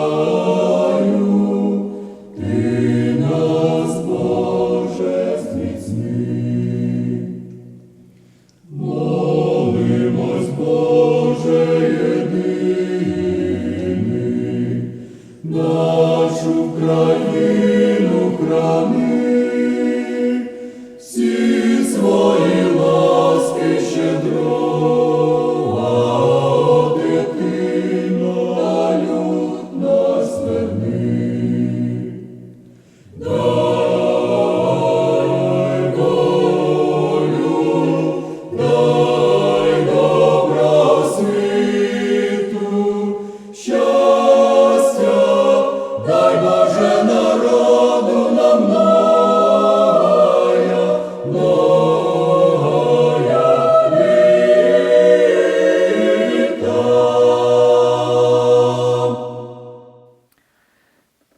Oh.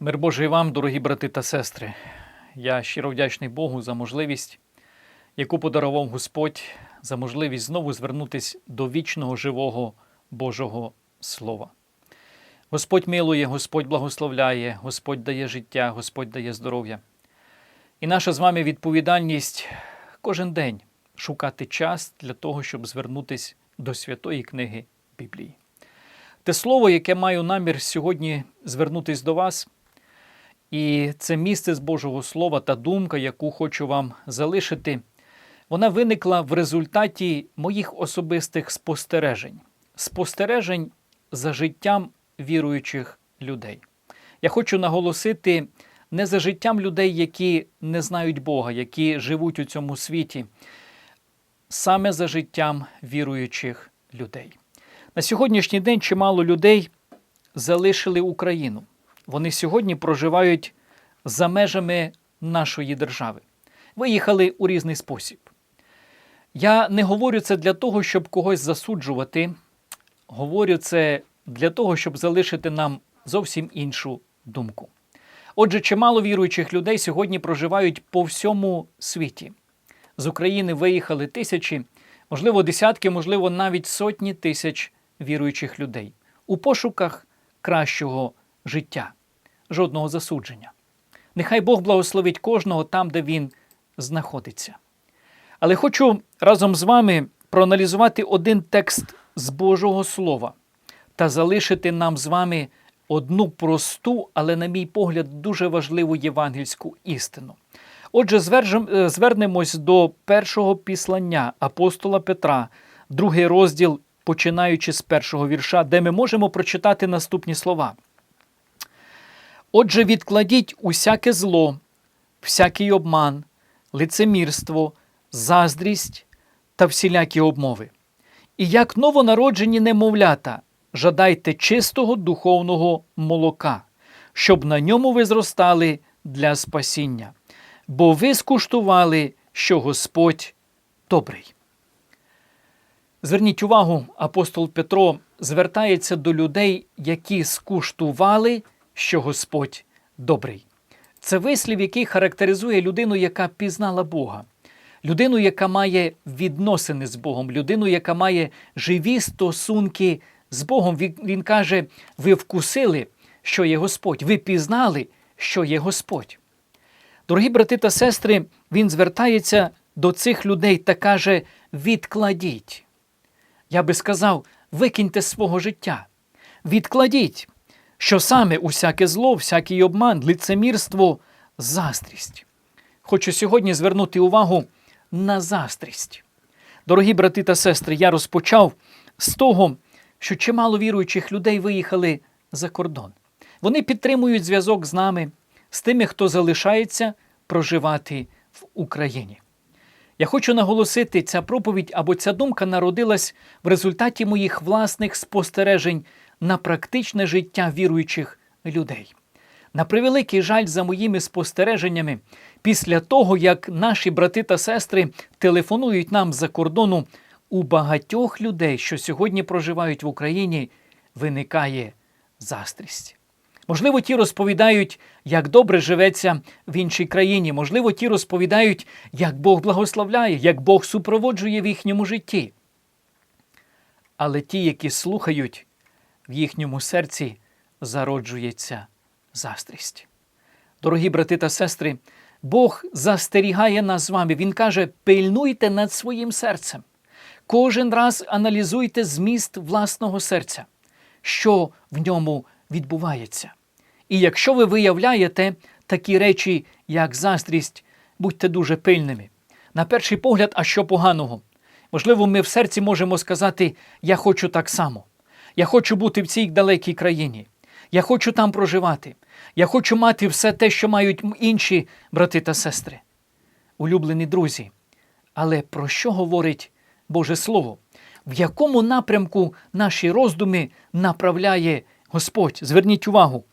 Мир Божий вам, дорогі брати та сестри. Я щиро вдячний Богу за можливість, яку подарував Господь, за можливість знову звернутися до вічного живого Божого Слова. Господь милує, Господь благословляє, Господь дає життя, Господь дає здоров'я. І наша з вами відповідальність кожен день шукати час для того, щоб звернутися до святої книги Біблії. Те слово, яке маю намір сьогодні звернутись до вас, і це місце з Божого Слова та думка, яку хочу вам залишити, вона виникла в результаті моїх особистих спостережень, спостережень за життям віруючих людей. Я хочу наголосити не за життям людей, які не знають Бога, які живуть у цьому світі, саме за життям віруючих людей. На сьогоднішній день чимало людей залишили Україну. Вони сьогодні проживають за межами нашої держави. Виїхали у різний спосіб. Я не говорю це для того, щоб когось засуджувати. Говорю це для того, щоб залишити нам зовсім іншу думку. Отже, чимало віруючих людей сьогодні проживають по всьому світі. З України виїхали тисячі, можливо, десятки, можливо, навіть сотні тисяч віруючих людей у пошуках кращого життя, жодного засудження. Нехай Бог благословить кожного там, де він знаходиться. Але хочу разом з вами проаналізувати один текст з Божого Слова та залишити нам з вами одну просту, але, на мій погляд, дуже важливу євангельську істину. Отже, е, звернемось до першого післання апостола Петра, другий розділ, починаючи з першого вірша, де ми можемо прочитати наступні слова. Отже, відкладіть усяке зло, всякий обман, лицемірство, заздрість та всілякі обмови. І як новонароджені немовлята, жадайте чистого духовного молока, щоб на ньому ви зростали для спасіння, бо ви скуштували, що Господь добрий. Зверніть увагу, апостол Петро звертається до людей, які скуштували, що Господь добрий. Це вислів, який характеризує людину, яка пізнала Бога, людину, яка має відносини з Богом, людину, яка має живі стосунки з Богом. Він, каже: ви вкусили, що є Господь, ви пізнали, що є Господь. Дорогі брати та сестри, він звертається до цих людей та каже: відкладіть. Я би сказав, викиньте свого життя, відкладіть, що саме усяке зло, всякий обман, лицемірство, заздрість. Хочу сьогодні звернути увагу на заздрість. Дорогі брати та сестри, я розпочав з того, що чимало віруючих людей виїхали за кордон. Вони підтримують зв'язок з нами, з тими, хто залишається проживати в Україні. Я хочу наголосити, ця проповідь або ця думка народилась в результаті моїх власних спостережень на практичне життя віруючих людей. На превеликий жаль за моїми спостереженнями, після того, як наші брати та сестри телефонують нам з-за кордону, у багатьох людей, що сьогодні проживають в Україні, виникає заздрість. Можливо, ті розповідають, як добре живеться в іншій країні. Можливо, ті розповідають, як Бог благословляє, як Бог супроводжує в їхньому житті. Але ті, які слухають, в їхньому серці зароджується заздрість. Дорогі брати та сестри, Бог застерігає нас з вами. Він каже: пильнуйте над своїм серцем. Кожен раз аналізуйте зміст власного серця, що в ньому відбувається. І якщо ви виявляєте такі речі, як заздрість, будьте дуже пильними. На перший погляд, а що поганого? Можливо, ми в серці можемо сказати: Я хочу так само. Я хочу бути в цій далекій країні. Я хочу там проживати. Я хочу мати все те, що мають інші брати та сестри. Улюблені друзі. Але про що говорить Боже Слово? В якому напрямку наші роздуми направляє Господь? Зверніть увагу.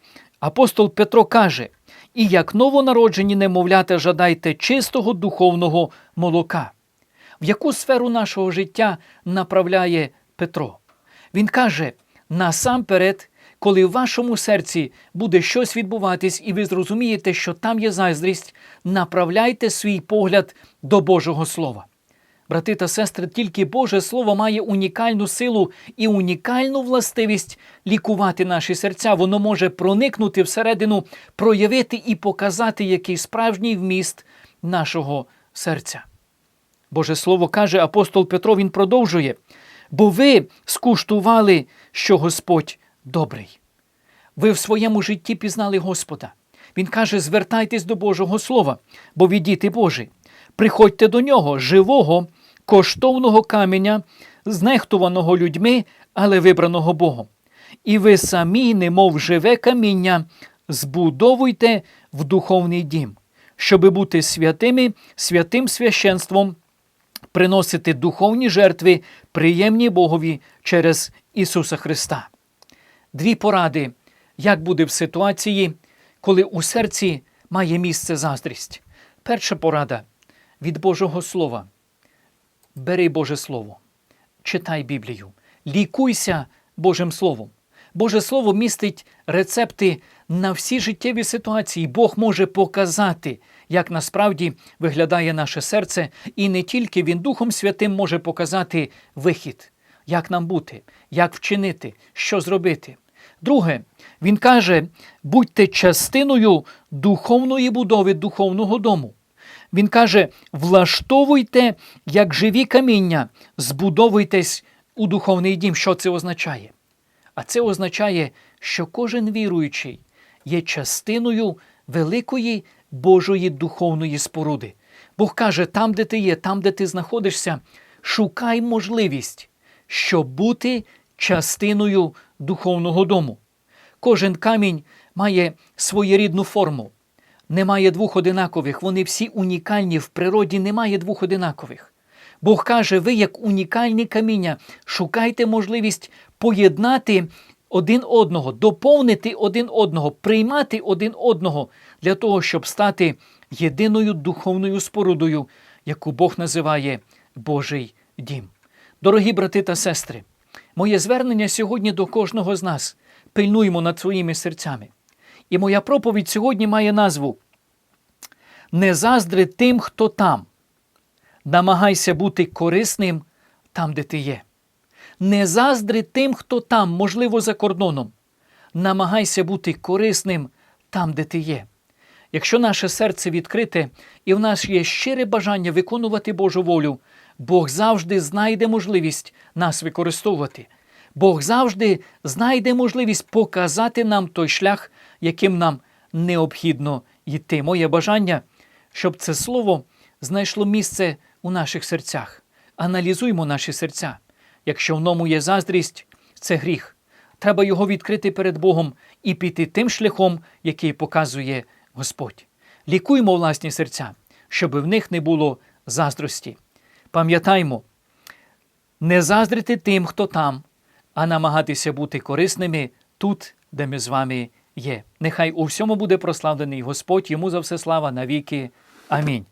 Апостол Петро каже: І як новонароджені немовлята жадайте чистого духовного молока. В яку сферу нашого життя направляє Петро? Він каже: насамперед, коли в вашому серці буде щось відбуватись, і ви зрозумієте, що там є заздрість, направляйте свій погляд до Божого Слова. Брати та сестри, тільки Боже Слово має унікальну силу і унікальну властивість лікувати наші серця. Воно може проникнути всередину, проявити і показати який справжній вміст нашого серця. Боже Слово каже апостол Петро, він продовжує, бо ви скуштували, що Господь добрий. Ви в своєму житті пізнали Господа. Він каже: звертайтесь до Божого Слова, бо ви діти Божі. Приходьте до нього, живого, коштовного каменя, знехтуваного людьми, але вибраного Богом. І ви самі, немов живе каміння, збудовуйте в духовний дім, щоби бути святими, святим священством, приносити духовні жертви, приємні Богові через Ісуса Христа. Дві поради, як буде в ситуації, коли у серці має місце заздрість. Перша порада від Божого Слова. Бери Боже Слово, читай Біблію, лікуйся Божим Словом. Боже Слово містить рецепти на всі життєві ситуації. Бог може показати, як насправді виглядає наше серце, і не тільки Він Духом Святим може показати вихід, як нам бути, як вчинити, що зробити. Друге, він каже: будьте частиною духовної будови духовного дому. Він каже: влаштовуйте як живі каміння, збудовуйтесь у духовний дім. Що це означає? А це означає, що кожен віруючий є частиною великої Божої духовної споруди. Бог каже, там, де ти є, там, де ти знаходишся, шукай можливість, щоб бути частиною духовного дому. Кожен камінь має своєрідну форму. Немає двох одинакових, вони всі унікальні. В природі немає двох одинакових. Бог каже, ви, як унікальні каміння, шукайте можливість поєднати один одного, доповнити один одного, приймати один одного для того, щоб стати єдиною духовною спорудою, яку Бог називає Божий дім. Дорогі брати та сестри, моє звернення сьогодні до кожного з нас пильнуємо над своїми серцями. І моя проповідь сьогодні має назву Не заздри тим, хто там. Намагайся бути корисним там, де ти є. Не заздри тим, хто там, можливо, за кордоном. Намагайся бути корисним там, де ти є. Якщо наше серце відкрите і в нас є щире бажання виконувати Божу волю, Бог завжди знайде можливість нас використовувати. Бог завжди знайде можливість показати нам той шлях, яким нам необхідно йти. Моє бажання, щоб це слово знайшло місце у наших серцях. Аналізуймо наші серця. Якщо в ньому є заздрість, це гріх. Треба його відкрити перед Богом і піти тим шляхом, який показує Господь. Лікуймо власні серця, щоб в них не було заздрості. Пам'ятаймо, не заздрити тим, хто там, а намагатися бути корисними тут, де ми з вами є. Нехай у всьому буде прославлений Господь, йому за все слава навіки. Амінь.